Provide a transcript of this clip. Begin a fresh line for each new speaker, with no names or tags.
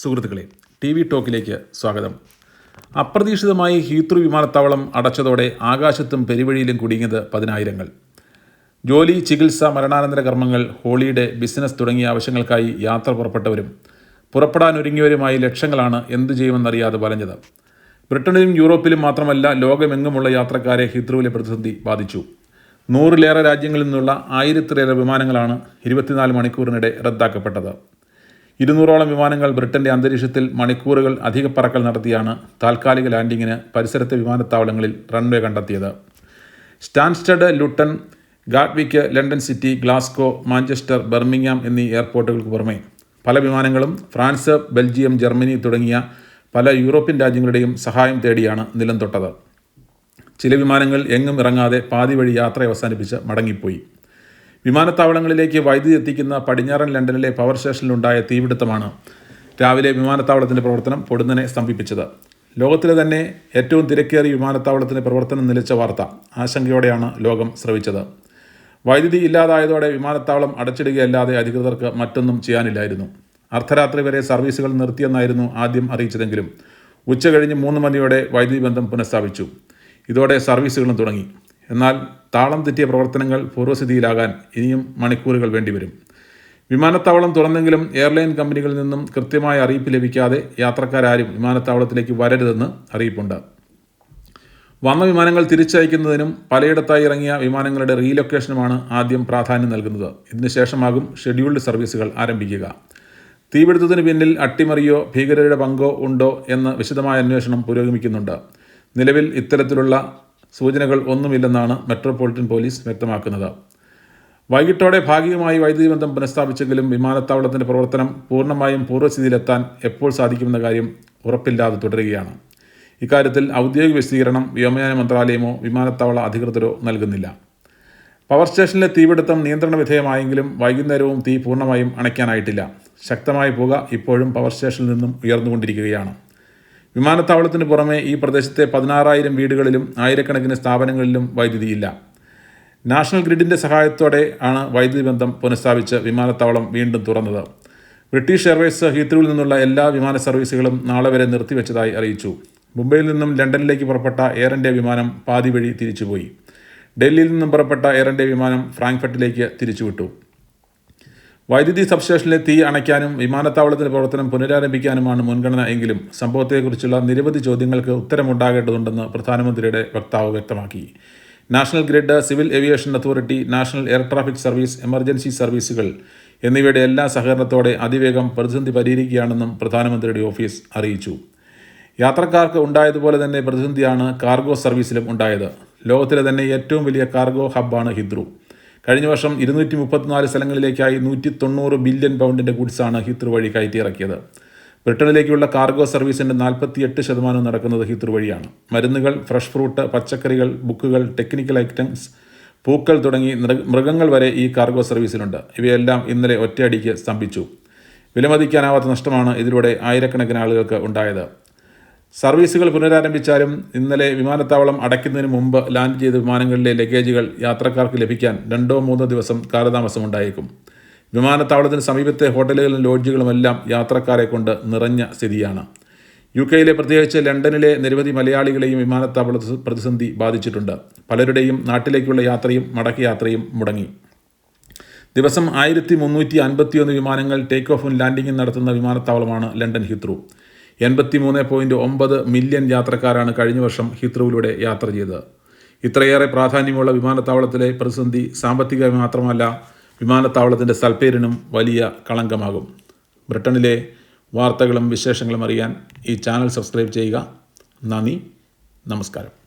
സുഹൃത്തുക്കളെ T V ടോക്കിലേക്ക് സ്വാഗതം. അപ്രതീക്ഷിതമായി ഹീത്രു വിമാനത്താവളം അടച്ചതോടെ ആകാശത്തും പെരുവഴിയിലും കുടുങ്ങിയത് പതിനായിരങ്ങൾ. ജോലി ചികിത്സ മരണാനന്തര കർമ്മങ്ങൾ ഹോളിഡേ ബിസിനസ് തുടങ്ങിയ ആവശ്യങ്ങൾക്കായി യാത്ര പുറപ്പെട്ടവരും പുറപ്പെടാനൊരുങ്ങിയവരുമായി ലക്ഷങ്ങളാണ് എന്തു ചെയ്യുമെന്നറിയാതെ വലഞ്ഞത്. ബ്രിട്ടനിലും യൂറോപ്പിലും മാത്രമല്ല ലോകമെങ്ങുമുള്ള യാത്രക്കാരെ ഹീത്രുവിലെ പ്രതിസന്ധി ബാധിച്ചു. നൂറിലേറെ രാജ്യങ്ങളിൽ നിന്നുള്ള ആയിരത്തിലേറെ വിമാനങ്ങളാണ് ഇരുപത്തിനാല് മണിക്കൂറിനിടെ റദ്ദാക്കപ്പെട്ടത്. ഇരുന്നൂറോളം വിമാനങ്ങൾ ബ്രിട്ടന്റെ അന്തരീക്ഷത്തിൽ മണിക്കൂറുകൾ അധിക പറക്കൽ നടത്തിയാണ് താൽക്കാലിക ലാൻഡിങ്ങിന് പരിസരത്തെ വിമാനത്താവളങ്ങളിൽ റൺവേ കണ്ടെത്തിയത്. Stansted Luton Gatwick London City Glasgow Manchester Birmingham എന്നീ എയർപോർട്ടുകൾക്ക് പുറമെ പല വിമാനങ്ങളും ഫ്രാൻസ് ബെൽജിയം ജർമ്മനി തുടങ്ങിയ പല യൂറോപ്യൻ രാജ്യങ്ങളുടെയും സഹായം തേടിയാണ് നിലം തൊട്ടത്. ചില വിമാനങ്ങൾ എങ്ങും ഇറങ്ങാതെ പാതി വഴി യാത്ര അവസാനിപ്പിച്ച് മടങ്ങിപ്പോയി. വിമാനത്താവളങ്ങളിലേക്ക് വൈദ്യുതി എത്തിക്കുന്ന പടിഞ്ഞാറൻ ലണ്ടനിലെ പവർ സ്റ്റേഷനിലുണ്ടായ തീപിടുത്തമാണ് രാവിലെ വിമാനത്താവളത്തിന്റെ പ്രവർത്തനം പൊടുന്നനെ സ്തംഭിപ്പിച്ചത്. ലോകത്തിലെ തന്നെ ഏറ്റവും തിരക്കേറിയ വിമാനത്താവളത്തിന്റെ പ്രവർത്തനം നിലച്ച വാർത്ത. ആശങ്കയോടെയാണ് ലോകം ശ്രവിച്ചത് വൈദ്യുതി ഇല്ലാതായതോടെ വിമാനത്താവളം അടച്ചിടുകയല്ലാതെ അധികൃതർക്ക് മറ്റൊന്നും ചെയ്യാനില്ലായിരുന്നു. അർദ്ധരാത്രി വരെ സർവീസുകൾ നിർത്തിയെന്നായിരുന്നു ആദ്യം അറിയിച്ചതെങ്കിലും ഉച്ച കഴിഞ്ഞ് മൂന്ന് മണിയോടെ വൈദ്യുതി ബന്ധം പുനഃസ്ഥാപിച്ചു. ഇതോടെ സർവീസുകളും തുടങ്ങി. എന്നാൽ താളം തെറ്റിയ പ്രവർത്തനങ്ങൾ പൂർവസ്ഥിതിയിലാകാൻ ഇനിയും മണിക്കൂറുകൾ വേണ്ടിവരും. വിമാനത്താവളം തുറന്നെങ്കിലും എയർലൈൻ കമ്പനികളിൽ നിന്നും കൃത്യമായ അറിയിപ്പ് ലഭിക്കാതെ യാത്രക്കാരും വിമാനത്താവളത്തിലേക്ക് വരരുതെന്ന് അറിയിപ്പുണ്ട്. വന്ന വിമാനങ്ങൾ തിരിച്ചയക്കുന്നതിനും പലയിടത്തായി ഇറങ്ങിയ വിമാനങ്ങളുടെ റീലൊക്കേഷനുമാണ് ആദ്യം പ്രാധാന്യം നൽകുന്നത്. ഇതിനുശേഷമാകും ഷെഡ്യൂൾഡ് സർവീസുകൾ ആരംഭിക്കുക. തീപിടുത്തത്തിന് പിന്നിൽ അട്ടിമറിയോ ഭീകരരുടെ പങ്കോ ഉണ്ടോ എന്ന് വിശദമായ അന്വേഷണം പുരോഗമിക്കുന്നുണ്ട്. നിലവിൽ ഇത്തരത്തിലുള്ള സൂചനകൾ ഒന്നുമില്ലെന്നാണ് മെട്രോപൊളിറ്റൻ പോലീസ് വ്യക്തമാക്കുന്നത്. വൈകിട്ടോടെ ഭാഗികമായി വൈദ്യുതി ബന്ധം പുനഃസ്ഥാപിച്ചെങ്കിലും വിമാനത്താവളത്തിന്റെ പ്രവർത്തനം പൂർണമായും പൂർവസ്ഥിതിയിലെത്താൻ എപ്പോൾ സാധിക്കുമെന്ന കാര്യം ഉറപ്പില്ലാതെ തുടരുകയാണ്. ഇക്കാര്യത്തിൽ ഔദ്യോഗിക വിശദീകരണം വ്യോമയാന മന്ത്രാലയമോ വിമാനത്താവള അധികൃതരോ നൽകുന്നില്ല. പവർ സ്റ്റേഷനിലെ തീപിടുത്തം നിയന്ത്രണ വിധേയമായെങ്കിലും വൈകുന്നേരവും തീ പൂർണമായും അണയ്ക്കാനായിട്ടില്ല. ശക്തമായ പുക ഇപ്പോഴും പവർ സ്റ്റേഷനിൽ നിന്നും ഉയർന്നുകൊണ്ടിരിക്കുകയാണ്. വിമാനത്താവളത്തിന് പുറമെ ഈ പ്രദേശത്തെ പതിനാറായിരം വീടുകളിലും ആയിരക്കണക്കിന് സ്ഥാപനങ്ങളിലും വൈദ്യുതിയില്ല. നാഷണൽ ഗ്രിഡിന്റെ സഹായത്തോടെ ആണ് വൈദ്യുതി ബന്ധം പുനഃസ്ഥാപിച്ച് വിമാനത്താവളം വീണ്ടും തുറന്നത്. ബ്രിട്ടീഷ് എയർവേസ് ഹീത്രുവിൽ നിന്നുള്ള എല്ലാ വിമാന സർവീസുകളും നാളെ വരെ നിർത്തിവെച്ചതായി അറിയിച്ചു. മുംബൈയിൽ നിന്നും ലണ്ടനിലേക്ക് പുറപ്പെട്ട എയർ ഇന്ത്യ വിമാനം പാതി വഴി തിരിച്ചുപോയി. ഡൽഹിയിൽ നിന്നും പുറപ്പെട്ട എയർ ഇന്ത്യ വിമാനം ഫ്രാങ്ക്ഫർട്ടിലേക്ക് തിരിച്ചുവിട്ടു. വൈദ്യുതി സബ്സ്റ്റേഷനിലെ തീ അണയ്ക്കാനും വിമാനത്താവളത്തിന്റെ പ്രവർത്തനം പുനരാരംഭിക്കാനുമാണ് മുൻഗണന എങ്കിലും സംഭവത്തെക്കുറിച്ചുള്ള നിരവധി ചോദ്യങ്ങൾക്ക് ഉത്തരമുണ്ടാകേണ്ടതുണ്ടെന്ന് പ്രധാനമന്ത്രിയുടെ വക്താവ് വ്യക്തമാക്കി. National Grid Civil Aviation Authority National Air Traffic Service emergency സർവീസുകൾ എന്നിവയുടെ എല്ലാ സഹകരണത്തോടെ അതിവേഗം പ്രതിസന്ധി പരിഹരിക്കുകയാണെന്നും പ്രധാനമന്ത്രിയുടെ ഓഫീസ് അറിയിച്ചു. യാത്രക്കാർക്ക് ഉണ്ടായതുപോലെ തന്നെ പ്രതിസന്ധിയാണ് കാർഗോ സർവീസിലും ഉണ്ടായത്. ലോകത്തിലെ തന്നെ ഏറ്റവും വലിയ കാർഗോ ഹബ്ബാണ് ഹിദ്രു. കഴിഞ്ഞ വർഷം ഇരുന്നൂറ്റി മുപ്പത്തിനാല് സ്ഥലങ്ങളിലേക്കായി നൂറ്റി തൊണ്ണൂറ് ബില്യൺ പൗണ്ടിന്റെ ഗുഡ്സാണ് ഹിത്രു വഴി കയറ്റിയിറക്കിയത്. ബ്രിട്ടനിലേക്കുള്ള കാർഗോ സർവീസിന്റെ നാൽപ്പത്തിയെട്ട് ശതമാനം നടക്കുന്നത് ഹിത്രു വഴിയാണ്. മരുന്നുകൾ ഫ്രഷ് ഫ്രൂട്ട് പച്ചക്കറികൾ ബുക്കുകൾ ടെക്നിക്കൽ ഐറ്റംസ് പൂക്കൾ തുടങ്ങി മൃഗങ്ങൾ വരെ ഈ കാർഗോ സർവീസിലുണ്ട്. ഇവയെല്ലാം ഇന്നലെ ഒറ്റയടിക്ക് സ്തംഭിച്ചു. വിലമതിക്കാനാവാത്ത നഷ്ടമാണ് ഇതിലൂടെ ആയിരക്കണക്കിന് ആളുകൾക്ക് ഉണ്ടായത്. സർവീസുകൾ പുനരാരംഭിച്ചാലും ഇന്നലെ വിമാനത്താവളം അടയ്ക്കുന്നതിന് മുമ്പ് ലാൻഡ് ചെയ്ത വിമാനങ്ങളിലെ ലഗേജുകൾ യാത്രക്കാർക്ക് ലഭിക്കാൻ രണ്ടോ മൂന്നോ ദിവസം കാലതാമസം ഉണ്ടായേക്കും വിമാനത്താവളത്തിന് സമീപത്തെ ഹോട്ടലുകളും ലോഡ്ജുകളുമെല്ലാം യാത്രക്കാരെ കൊണ്ട് നിറഞ്ഞ സ്ഥിതിയാണ്. യു കെയിലെ പ്രത്യേകിച്ച് ലണ്ടനിലെ നിരവധി മലയാളികളെയും വിമാനത്താവള പ്രതിസന്ധി ബാധിച്ചിട്ടുണ്ട്. പലരുടെയും നാട്ടിലേക്കുള്ള യാത്രയും മടക്കയാത്രയും മുടങ്ങി. ദിവസം ആയിരത്തി മുന്നൂറ്റി അൻപത്തിയൊന്ന് വിമാനങ്ങൾ ടേക്ക് ഓഫും ലാൻഡിങ്ങും നടത്തുന്ന വിമാനത്താവളമാണ് ലണ്ടൻ ഹിത്രു. എൺപത്തി മൂന്ന് പോയിന്റ് ഒമ്പത് മില്യൺ യാത്രക്കാരാണ് കഴിഞ്ഞ വർഷം ഹിത്രുവിലൂടെ യാത്ര ചെയ്തത്. ഇത്രയേറെ പ്രാധാന്യമുള്ള വിമാനത്താവളത്തിലെ പ്രതിസന്ധി സാമ്പത്തിക മാത്രമല്ല വിമാനത്താവളത്തിന്റെ സൽപ്പേരിനും വലിയ കളങ്കമാകും. ബ്രിട്ടനിലെ വാർത്തകളും വിശേഷങ്ങളും അറിയാൻ ഈ ചാനൽ സബ്സ്ക്രൈബ് ചെയ്യുക. നന്ദി. നമസ്കാരം.